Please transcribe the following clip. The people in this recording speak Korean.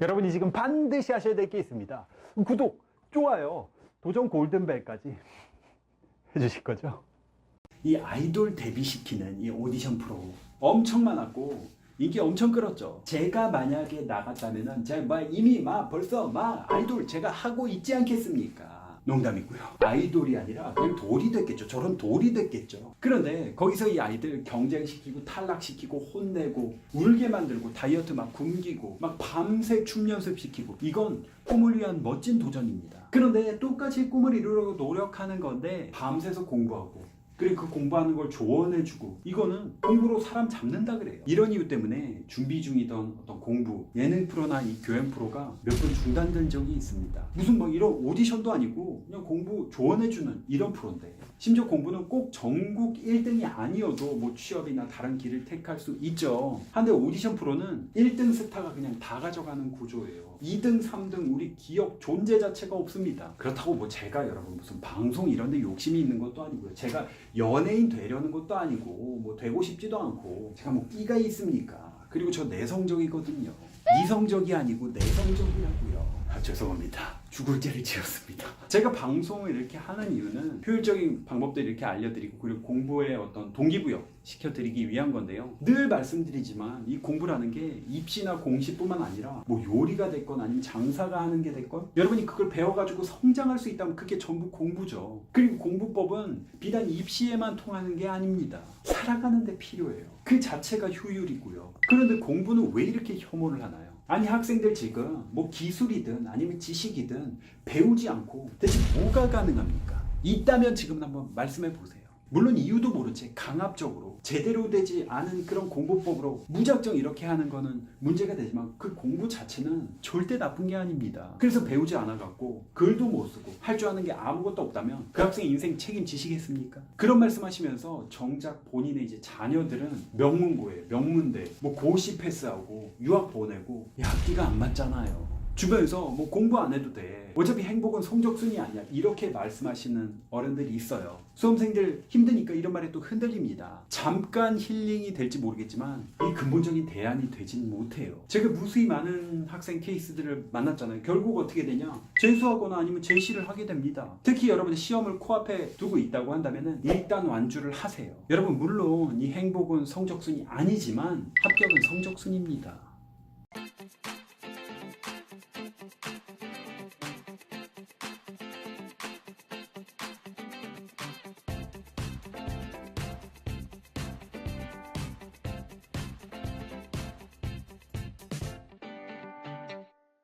여러분이 지금 반드시 하셔야 될 게 있습니다. 구독, 좋아요, 도전 골든벨까지 해주실 거죠? 이 아이돌 데뷔시키는 이 오디션 프로 엄청 많았고 인기 엄청 끌었죠. 제가 만약에 나갔다면은 제가 막 이미 막 벌써 막 아이돌 제가 하고 있지 않겠습니까? 농담이고요. 아이돌이 아니라 그냥 돌이 됐겠죠. 저런 돌이 됐겠죠. 그런데 거기서 이 아이들 경쟁시키고 탈락시키고 혼내고 울게 만들고 다이어트 막 굶기고 막 밤새 춤 연습시키고 이건 꿈을 위한 멋진 도전입니다. 그런데 똑같이 꿈을 이루려고 노력하는 건데 밤새서 공부하고 그리고 그 공부하는 걸 조언해주고 이거는 공부로 사람 잡는다 그래요. 이런 이유 때문에 준비 중이던 어떤 공부 예능 프로나 이 교양 프로가 몇 번 중단된 적이 있습니다. 무슨 뭐 이런 오디션도 아니고 그냥 공부 조언해주는 이런 프로인데 심지어 공부는 꼭 전국 1등이 아니어도 뭐 취업이나 다른 길을 택할 수 있죠. 한데 오디션 프로는 1등 스타가 그냥 다 가져가는 구조예요. 2등, 3등 우리 기업 존재 자체가 없습니다. 그렇다고 뭐 제가 여러분 무슨 방송 이런 데 욕심이 있는 것도 아니고요. 제가 연예인 되려는 것도 아니고 뭐 되고 싶지도 않고 제가 뭐 끼가 있습니까? 그리고 저 내성적이거든요. 이성적이 아니고 내성적이라고요. 아, 죄송합니다. 죽을 죄를 지었습니다. 제가 방송을 이렇게 하는 이유는 효율적인 방법들을 이렇게 알려드리고 그리고 공부에 어떤 동기부여 시켜드리기 위한 건데요. 늘 말씀드리지만 이 공부라는 게 입시나 공시뿐만 아니라 뭐 요리가 됐건 아니면 장사가 하는 게 됐건 여러분이 그걸 배워가지고 성장할 수 있다면 그게 전부 공부죠. 그리고 공부법은 비단 입시에만 통하는 게 아닙니다. 살아가는 데 필요해요. 그 자체가 효율이고요. 그런데 공부는 왜 이렇게 혐오를 하나요? 아니 학생들 지금 뭐 기술이든 아니면 지식이든 배우지 않고 대체 뭐가 가능합니까? 있다면 지금 한번 말씀해 보세요. 물론 이유도 채 강압적으로 제대로 되지 않은 그런 공부법으로 무작정 이렇게 하는 거는 문제가 되지만 그 공부 자체는 절대 나쁜 게 아닙니다. 그래서 배우지 않아갖고 글도 못 쓰고 할 줄 아는 게 아무것도 없다면 그 학생 인생 책임지시겠습니까? 그런 말씀하시면서 정작 본인의 이제 자녀들은 명문고에 명문대 뭐 고시 패스하고 유학 보내고 야 학기가 안 맞잖아요. 주변에서 뭐 공부 안 해도 돼. 어차피 행복은 성적순이 아니야. 이렇게 말씀하시는 어른들이 있어요. 수험생들 힘드니까 이런 말에 또 흔들립니다. 잠깐 힐링이 될지 모르겠지만 이 근본적인 대안이 되진 못해요. 제가 무수히 많은 학생 케이스들을 만났잖아요. 결국 어떻게 되냐? 재수하거나 아니면 재시를 하게 됩니다. 특히 여러분이 시험을 코앞에 두고 있다고 한다면 일단 완주를 하세요. 여러분 물론 이 행복은 성적순이 아니지만 합격은 성적순입니다.